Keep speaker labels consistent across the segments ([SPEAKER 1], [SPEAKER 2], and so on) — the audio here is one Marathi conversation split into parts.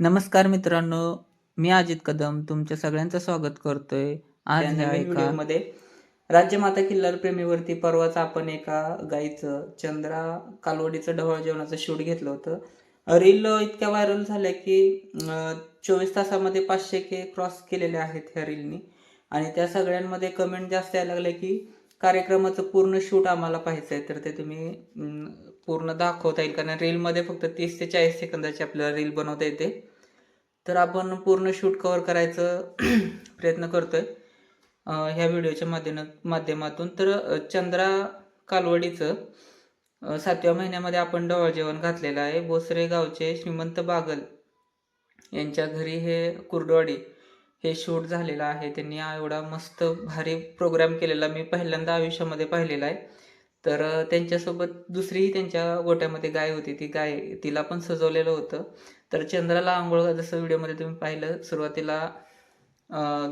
[SPEAKER 1] नमस्कार मित्रांनो मी अजित कदम तुमच्या सगळ्यांचं स्वागत करतोय. आज ह्या
[SPEAKER 2] नवीन
[SPEAKER 1] एका
[SPEAKER 2] व्हिडिओमध्ये राज्यमाता किल्लार प्रेमीवरती परवाच आपण एका गाईचं चंद्रा कालवडीचं ढवळ जेवणाचं शूट घेतलं होतं. रील इतक्या व्हायरल झाल्या की चोवीस तासामध्ये पाचशे के क्रॉस केलेले आहेत ह्या रीलनी. आणि त्या सगळ्यांमध्ये कमेंट जास्त यायला लागले की कार्यक्रमाचं पूर्ण शूट आम्हाला पाहायचं आहे तर ते तुम्ही पूर्ण दाखवता येईल कारण रीलमध्ये फक्त तीस ते चाळीस सेकंदाची आपल्याला रील बनवता येते. तर आपण पूर्ण शूट कवर करायचं प्रयत्न करतो आहे ह्या व्हिडिओच्या माध्यम माध्यमातून. तर चंद्रा कालवडीचं सातव्या महिन्यामध्ये आपण डवळ जेवण घातलेलं आहे. बोसरे गावचे श्रीमंत बागल यांच्या घरी हे कुर्डवाडी हे शूट झालेलं आहे. त्यांनी एवढा मस्त भारी प्रोग्राम केलेला मी पहिल्यांदा आयुष्यामध्ये पाहिलेला आहे. तर त्यांच्यासोबत दुसरीही त्यांच्या गोट्यामध्ये गाय होती. ती गाय तिला पण सजवलेलं होतं. तर चंद्राला आंघोळ जसं व्हिडिओमध्ये तुम्ही पाहिलं सुरुवातीला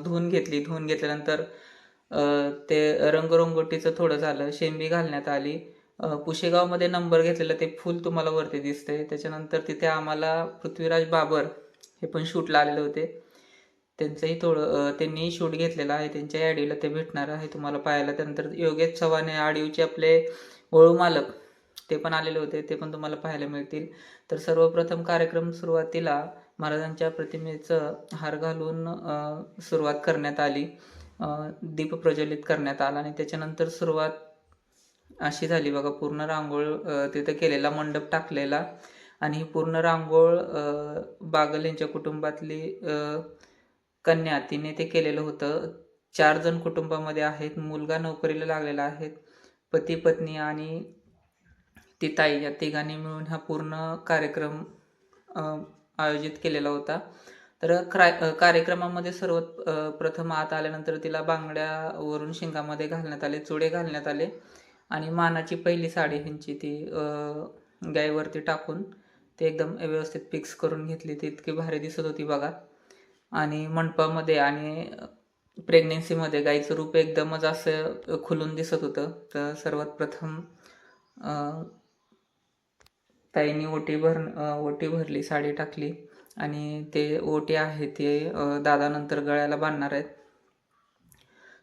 [SPEAKER 2] धुवून घेतली. धुवून घेतल्यानंतर ते रंगरंगोटीचं थोडं झालं. शेंबी घालण्यात आली. पुशेगावमध्ये नंबर घेतलेलं ते फुल तुम्हाला वरती दिसतंय. त्याच्यानंतर तिथे आम्हाला पृथ्वीराज बाबर हे पण शूटला आलेले होते. त्यांचंही थोडं त्यांनीही त्यांनी शूट घेतलेला आहे. त्यांच्या आयडीला ते भेटणार आहे तुम्हाला पाहायला. त्यानंतर योगेश चव्हाण आडीवचे आपले वळू मालक. ते पण आलेले होते ते पण तुम्हाला पाहायला मिळतील. तर सर्वप्रथम कार्यक्रम सुरुवातीला महाराजांच्या प्रतिमेचं हार घालून सुरुवात करण्यात आली. दीप प्रज्वलित करण्यात आला आणि त्याच्यानंतर सुरुवात अशी झाली बघा पूर्ण रांगोळ तिथं केलेला मंडप टाकलेला. आणि ही पूर्ण रांगोळ बागल यांच्या कुटुंबातली कन्या तिने ते केलेलं होतं. चार जण कुटुंबामध्ये आहेत. मुलगा नोकरीला लागलेला आहे. पती पत्नी आणि ती ताई या तिघांनी मिळून हा पूर्ण कार्यक्रम आयोजित केलेला होता. तर क्राय कार्यक्रमामध्ये सर्व प्रथम आत आल्यानंतर तिला बांगड्यावरून शिंगामध्ये घालण्यात आले चुडे घालण्यात आले आणि मानाची पहिली साडी ह्यांची ती गायवरती टाकून ते एकदम व्यवस्थित फिक्स करून घेतली. ती इतकी भारी दिसत होती बघा. आणि मंडपामध्ये आणि प्रेग्नेन्सीमध्ये गाईचं रूप एकदमच असं खुलून दिसत होतं. तर सर्वात प्रथम ताईंनी ओटी भर ओटी भरली साडी टाकली आणि ते ओटी आहे ते दादानंतर गळ्याला बांधणार आहेत.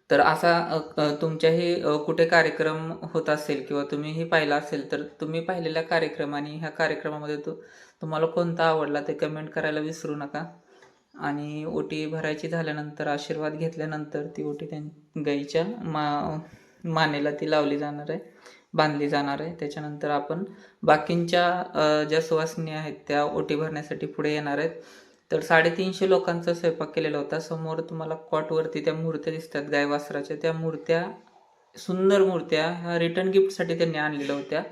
[SPEAKER 2] तर असा तुमच्याही कुठे कार्यक्रम होत असेल किंवा तुम्हीही पाहिला असेल तर तुम्ही पाहिलेल्या कार्यक्रम आणि ह्या कार्यक्रमामध्ये तु तुम्हाला कोणता आवडला ते कमेंट करायला विसरू नका. आणि ओटी भरायची झाल्यानंतर आशीर्वाद घेतल्यानंतर ती ओटी त्यां गाईच्या मा मानेला ती लावली जाणार आहे बांधली जाणार आहे. त्याच्यानंतर आपण बाकींच्या ज्या सुवासिनी आहेत त्या ओटी भरण्यासाठी पुढे येणार आहेत. तर साडेतीनशे लोकांचा स्वयंपाक केलेला होता. समोर तुम्हाला कॉटवरती त्या मूर्त्या दिसतात गाय वासराच्या त्या मूर्त्या सुंदर मूर्त्या ह्या रिटर्न गिफ्टसाठी त्यांनी आणलेल्या होत्या.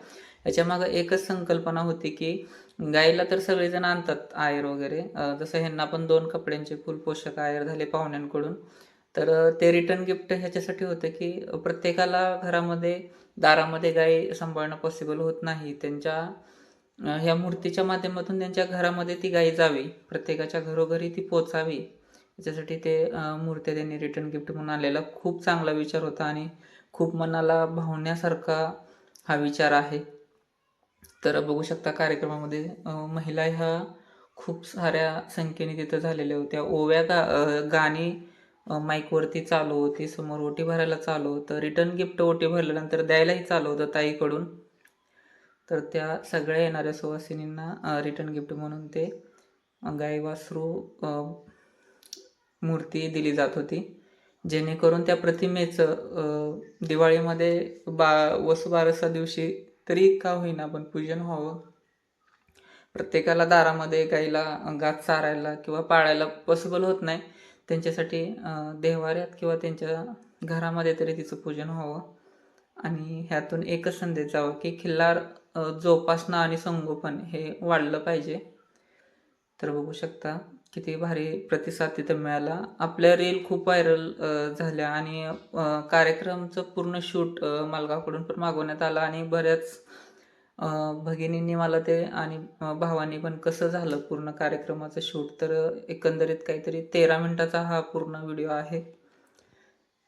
[SPEAKER 2] याच्यामागं एकच संकल्पना होती की गाईला तर सगळेजण आणतात आयर वगैरे. जसं ह्यांना पण दोन कपड्यांचे फुल पोषक आयर झाले पाहुण्यांकडून. तर ते रिटर्न गिफ्ट ह्याच्यासाठी होतं की प्रत्येकाला घरामध्ये दारामध्ये गाई सांभाळणं पॉसिबल होत नाही. त्यांच्या ह्या मूर्तीच्या माध्यमातून त्यांच्या घरामध्ये ती गाई जावी. प्रत्येकाच्या घरोघरी ती पोचावी. याच्यासाठी ते मूर्त्या त्यांनी रिटर्न गिफ्ट म्हणून आलेला खूप चांगला विचार होता आणि खूप मनाला भावण्यासारखा हा विचार आहे. तर बघू शकता कार्यक्रमामध्ये महिला ह्या खूप साऱ्या संख्येने तिथं झालेल्या होत्या. ओव्या गा गाणी माईकवरती चालू होती समोर ओटी भरायला चालू होतं. रिटर्न गिफ्ट ओटी भरल्यानंतर द्यायलाही चालू होतं ताईकडून. तर त्या सगळ्या येणाऱ्या सुवासिनींना रिटर्न गिफ्ट म्हणून ते गायवासरू मूर्ती दिली जात होती. जेणेकरून त्या प्रतिमेचं दिवाळीमध्ये बा वसुबारसा दिवशी तरी का होईना पण पूजन व्हावं. प्रत्येकाला दारामध्ये गाईला गात चारायला किंवा पाळायला पॉसिबल होत नाही. त्यांच्यासाठी देवाऱ्यात किंवा त्यांच्या घरामध्ये तरी तिचं पूजन व्हावं. आणि ह्यातून एकच संदेश जावा की खिल्लार जोपासना आणि संगोपन हे वाढलं पाहिजे. तर बघू शकता. किती भारी प्रतिसाद तिथं मिळाला. आपल्या रील खूप व्हायरल झाल्या आणि कार्यक्रमचं पूर्ण शूट मालगावकडून पण मागवण्यात आलं आणि बऱ्याच भगिनींनी मला ते आणि भावांनी पण कसं झालं पूर्ण कार्यक्रमाचं शूट तर एकंदरीत काहीतरी तेरा मिनिटाचा हा पूर्ण व्हिडिओ आहे.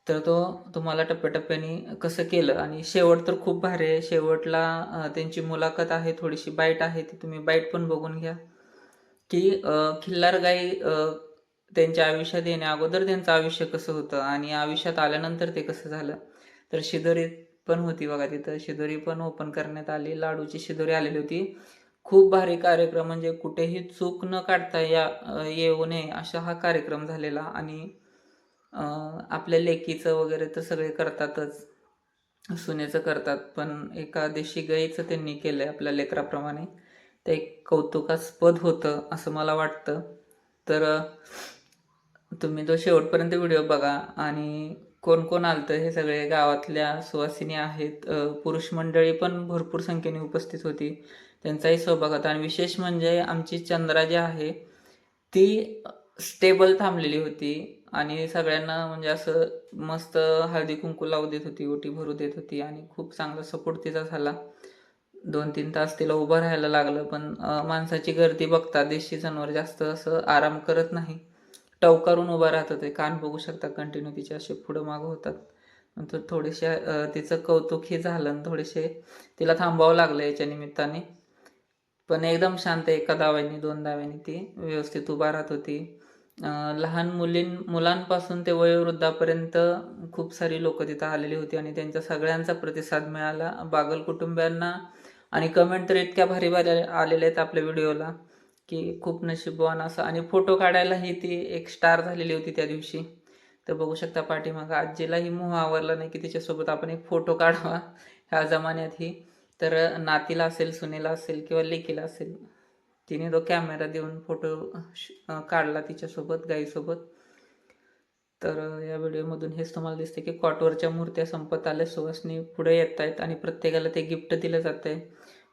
[SPEAKER 2] तर तो तुम्हाला टप्प्याटप्प्याने कसं केलं? आणि शेवट तर खूप भारी आहे. शेवटला त्यांची मुलाखत आहे थोडीशी बाईट आहे ती तुम्ही बाईट पण बघून घ्या. की खिल्लार गाई त्यांच्या आयुष्यात येण्या अगोदर त्यांचं आयुष्य कसं होतं आणि आयुष्यात आल्यानंतर ते कसं झालं? तर शिदोरी पण होती बघा तिथं. शिदोरी पण ओपन करण्यात आली. लाडूची शिदोरी आलेली होती. खूप भारी कार्यक्रम म्हणजे कुठेही चूक न काढता या येऊ नये असा हा कार्यक्रम झालेला आणि आपल्या लेकीचं वगैरे तर सगळे करतातच. सुनेचं करतात. पण एका देशी गाईचं त्यांनी केलं आहे आपल्या लेकराप्रमाणे. ते एक कौतुकास्पद होतं असं मला वाटतं. तर तुम्ही तो शेवटपर्यंत व्हिडिओ बघा आणि कोण कोण आलतं हे सगळे गावातल्या सुवासिनी आहेत पुरुष मंडळी पण भरपूर संख्येने उपस्थित होती. त्यांचाही सहभाग होता आणि विशेष म्हणजे आमची चंद्रा जी आहे ती स्टेबल थांबलेली होती आणि सगळ्यांना म्हणजे असं मस्त हळदी कुंकू लावू देत होती ओटी भरू देत होती आणि खूप चांगला सपोर्ट तिचा झाला. दोन तीन तास तिला उभं राहायला लागलं पण माणसाची गर्दी बघता देशी जनावर जास्त असं आराम करत नाही. टवकारून उभं राहत होते कान बघू शकता कंटिन्यू तिचे असे पुढं मागं होतात. नंतर थोडेसे तिचं कौतुक हे झालं आणि थोडेसे तिला थांबावं लागलं याच्या निमित्ताने. पण एकदम शांत एका दाव्याने दोन दाव्याने ती व्यवस्थित उभा राहत होती. लहान मुलीं मुलांपासून ते वयोवृद्धापर्यंत खूप सारी लोक तिथं आलेली होती आणि त्यांचा सगळ्यांचा प्रतिसाद मिळाला. बागल कुटुंबियांना आणि कमेंट तर इतक्या भारी भारी आलेल्या आहेत आपल्या व्हिडिओला की खूप नशीबवान असं. आणि फोटो काढायलाही ती एक स्टार झालेली होती त्या दिवशी. तर बघू शकता पाठीमागं. आजीलाही मोह आवरला नाही की तिच्यासोबत आपण एक फोटो काढावा ह्या जमान्यातही. तर नातीला असेल सुनेला असेल किंवा लेकीला असेल तिने तो कॅमेरा देऊन फोटो श- काढला तिच्यासोबत गाईसोबत. तर या व्हिडिओमधून हेच तुम्हाला दिसते की कॉटवरच्या मूर्त्या संपत आल्या. सुवासनी पुढे येत आहेत आणि प्रत्येकाला ते गिफ्ट दिलं जात आहे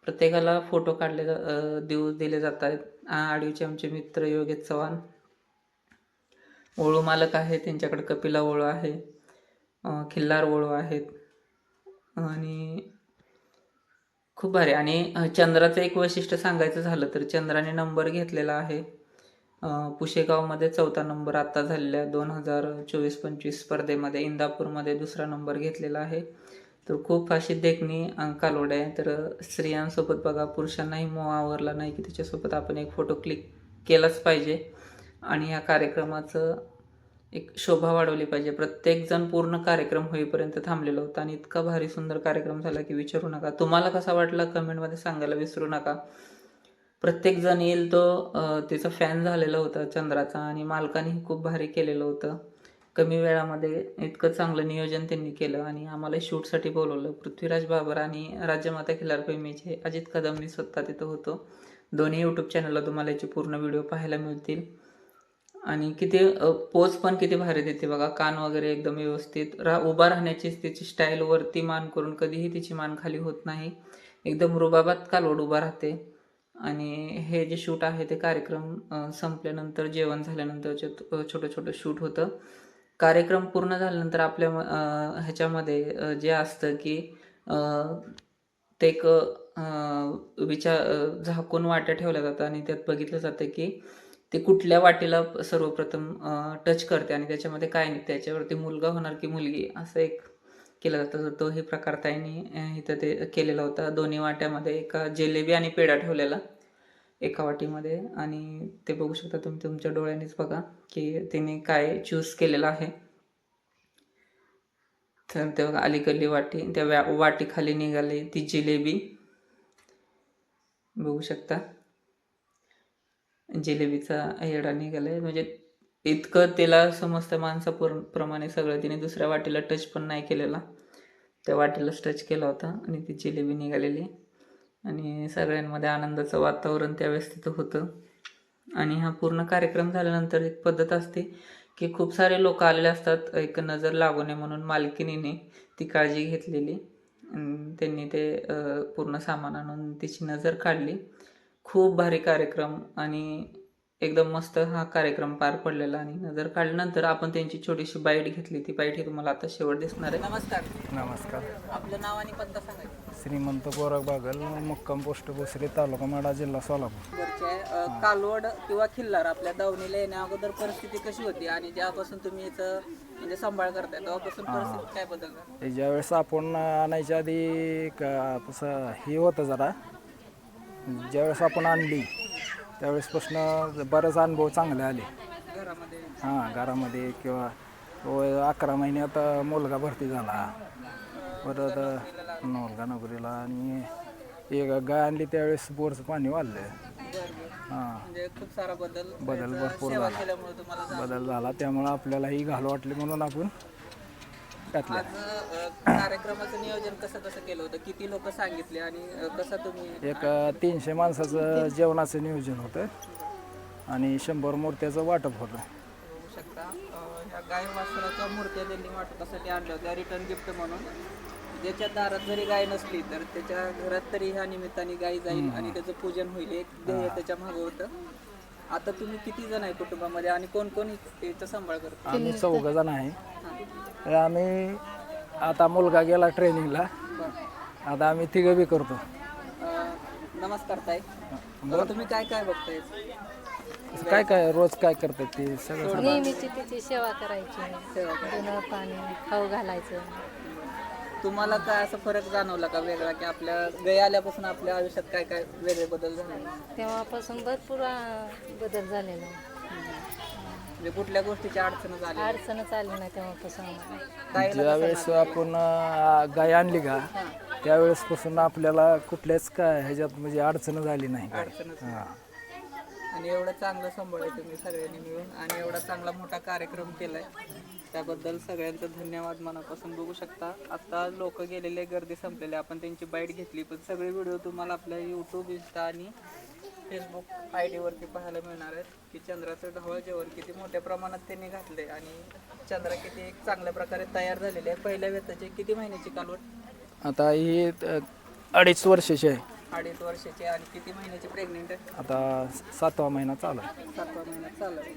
[SPEAKER 2] प्रत्येकाला फोटो काढले जा- देऊ दिले जात आहेत आडीचे आमचे मित्र योगेश चव्हाण. ओळू मालक आहे त्यांच्याकडे कपिला ओळू आहे खिल्लार ओळू आहेत. आणि खूप भारी. आणि चंद्राचं एक वैशिष्ट्य सांगायचं झालं तर चंद्राने नंबर घेतलेला आहे. पुशेगावमध्ये चौथा नंबर आत्ता झालेल्या दोन हजार चोवीस पंचवीस स्पर्धेमध्ये इंदापूरमध्ये दुसरा नंबर घेतलेला आहे. तर खूप अशी देखणी अ, कालोड आहे. तर स्त्रियांसोबत बघा पुरुषांनाही मोह आवरला नाही की त्याच्यासोबत आपण एक फोटो क्लिक केलाच पाहिजे. आणि या कार्यक्रमाचं एक शोभा वाढवली पाहिजे. प्रत्येकजण पूर्ण कार्यक्रम होईपर्यंत थांबलेला होता आणि इतका भारी सुंदर कार्यक्रम झाला की विचारू नका. तुम्हाला कसा वाटला कमेंटमध्ये सांगायला विसरू नका. प्रत्येक जण येईल तो अं, त्याचा फॅन झालेला होता चंद्राचा आणि मालकानेही खूप भारी केलेलं होतं. कमी वेळामध्ये इतकं चांगलं नियोजन त्यांनी केलं आणि आम्हाला शूटसाठी बोलवलं. पृथ्वीराज बाबर आणि राज्यमाता खिलार प्रेमीचे अजित कदम मी स्वतः तिथं होतो. दोन्ही यूट्यूब चॅनलला तुम्हाला याचे पूर्ण व्हिडिओ पाहायला मिळतील. आणि किती पोज पण किती भारी देते बघा. कान वगैरे एकदम व्यवस्थित. रा उभा राहण्याची तिची स्टाईल वरती मान करून कधीही तिची मान खाली होत नाही. एकदम रुबाबात कालवड उभा राहते? आणि हे जे शूट आहे ते कार्यक्रम संपल्यानंतर जेवण झाल्यानंतर छोटं छोटं शूट होतं. कार्यक्रम पूर्ण झाल्यानंतर आपल्या म- ह्याच्यामध्ये जे असतं की ते एक विचार झाकून वाट्या ठेवल्या जातात आणि त्यात बघितलं जातं की ते कुठल्या वाटेला सर्वप्रथम टच करते आणि त्याच्यामध्ये काय नाही त्याच्यावरती मुलगा होणार की मुलगी असं एक केलं जातं. तर हे प्रकार त्यांनी इथं ते केलेला होता. दोन्ही वाट्यामध्ये एका जिलेबी आणि पेढा ठेवलेला एका वाटीमध्ये. आणि ते बघू शकता तुम्ही तुमच्या डोळ्यांनीच बघा की तिने काय चूज केलेलं आहे. तर ते बघा अलीकडली वाटी त्या व्या वाटीखाली निघाली ती जिलेबी. बघू शकता. जिलेबीचा येडा निघालाय. म्हणजे इतकं त्याला समजतं माणसापूर प्रमाणे सगळं. तिने दुसऱ्या वाटेला टच पण नाही केलेला. त्या वाटेलाच टच केला होता आणि ती जिलेबी निघालेली. आणि सगळ्यांमध्ये आनंदाचं वातावरण त्यावेळेस तिथं होतं. आणि हा पूर्ण कार्यक्रम झाल्यानंतर एक पद्धत असते की खूप सारे लोक आलेले असतात. एक नजर लागू नये म्हणून मालकिनीने ती काळजी घेतलेली. त्यांनी ते पूर्ण सामान आणून तिची नजर काढली. खूप भारी कार्यक्रम आणि एकदम मस्त हा कार्यक्रम पार पडलेला आणि नजर काढल्यानंतर आपण त्यांची छोटीशी बाईट घेतली. ती बाईट ही तुम्हाला आता शेवट दिसणार आहे. नमस्कार.
[SPEAKER 3] नमस्कार.
[SPEAKER 2] आपलं नाव आणि पत्ता सांगायचं
[SPEAKER 3] श्रीमंत गोरख बागल मुक्काम पोस्ट भोसरी तालुका माडा जिल्हा सोलापूर.
[SPEAKER 2] कालवड किंवा खिल्लार आपल्या दावणीला येण्या अगोदर परिस्थिती कशी होती आणि ज्यापासून तुम्ही याचं म्हणजे सांभाळ करताय तेव्हापासून परिस्थिती काय बदलणार
[SPEAKER 3] हे ज्यावेळेस आपण आणायच्या आधी का तसं हे होतं जरा ज्यावेळेस आपण आणली त्यावेळेसपासून बरेच अनुभव चांगले आले. हां घरामध्ये किंवा व अकरा महिन्यात मुलगा भरती झाला. परत मुलगा नोकरीला आणि एक गाय आणली त्यावेळेस बोरचं पाणी वाढलं. हां.
[SPEAKER 1] खूप सारा बदल
[SPEAKER 3] बदल भरपूर झाला. बदल झाला त्यामुळं आपल्यालाही घाल वाटले म्हणून आपण घातलं
[SPEAKER 1] आज अ, कार्यक्रमाचं नियोजन कसं कसं केलं होतं? किती लोक सांगितले आणि अ, कसं तुम्ही
[SPEAKER 3] एक अ, तीनशे माणसाचं जेवणाचं नियोजन होतं आणि शंभर मूर्त्याचं वाटप होतं.
[SPEAKER 1] शकता. अ, ह्या गाय वासराच्या मूर्त्या त्यांनी वाटपासाठी आणल्या होत्या रिटर्न गिफ्ट म्हणून. ज्याच्या दारात जरी गाय नसली तर त्याच्या घरात तरी ह्या निमित्ताने गाय जाईल आणि त्याचं पूजन होईल. एक ध्येय त्याच्या मागं होतं. आता तुम्ही किती जण आहे कुटुंबामध्ये आणि कोण कोण याचा सांभाळ करतो?
[SPEAKER 3] आम्ही चौघ जण आहे. तर आम्ही आता मुलगा गेला ट्रेनिंगला आता आम्ही तिघं बी करतो.
[SPEAKER 1] अ, नमस्कार ताई. अ, तुम्ही काय काय बघताय?
[SPEAKER 3] काय काय रोज काय करतात ते सगळं सांगा.
[SPEAKER 4] नेहमीची तिची सेवा करायची. धुणं पाणी खाऊ घालायचं.
[SPEAKER 1] तुम्हाला काय असं फरक जाणवला का वेगळा की आपल्या गय आल्यापासून आपल्या आयुष्यात काय काय वेगळे बदल झाले?
[SPEAKER 4] तेव्हापासून भरपूर अं, बदल झालेला. आहे.
[SPEAKER 1] म्हणजे कुठल्या गोष्टीची अडचण झाली?
[SPEAKER 4] अडचणच आली नाही तेव्हापासून. आम्हाला.
[SPEAKER 1] ताईला
[SPEAKER 3] ज्यावेळेस आपण अ, गाय आणली का त्यावेळेसपासून आपल्याला कुठल्याच काय ह्याच्यात म्हणजे अडचण झाली नाही. काय
[SPEAKER 1] अडचणच
[SPEAKER 3] हां.
[SPEAKER 1] आणि एवढं चांगलं सांभाळलं तुम्ही सगळ्यांनी मिळून आणि एवढा चांगला मोठा कार्यक्रम केलाय. त्याबद्दल सगळ्यांचं धन्यवाद मनापासून. बघू शकता आता लोक गेलेले गर्दी संपलेले. आपण त्यांची बाईट घेतली पण सगळे व्हिडिओ तुम्हाला आपल्या यूट्यूब इंस्टा आणि फेसबुक आय डीवरती पाहायला मिळणार आहेत की चंद्राचं ढवळ जेवण किती मोठ्या प्रमाणात त्यांनी घातले आणि चंद्र किती एक चांगल्या प्रकारे तयार झालेले आहे. पहिल्या व्यताचे किती महिन्याची कालवट
[SPEAKER 3] आता ही अडीच वर्षाची आहे.
[SPEAKER 1] अडीच वर्षाची आणि किती महिन्याची प्रेग्नेंट आहे?
[SPEAKER 3] आता सातवा महिना चालू आहे.
[SPEAKER 1] सातवा महिन्यात चालू आहे.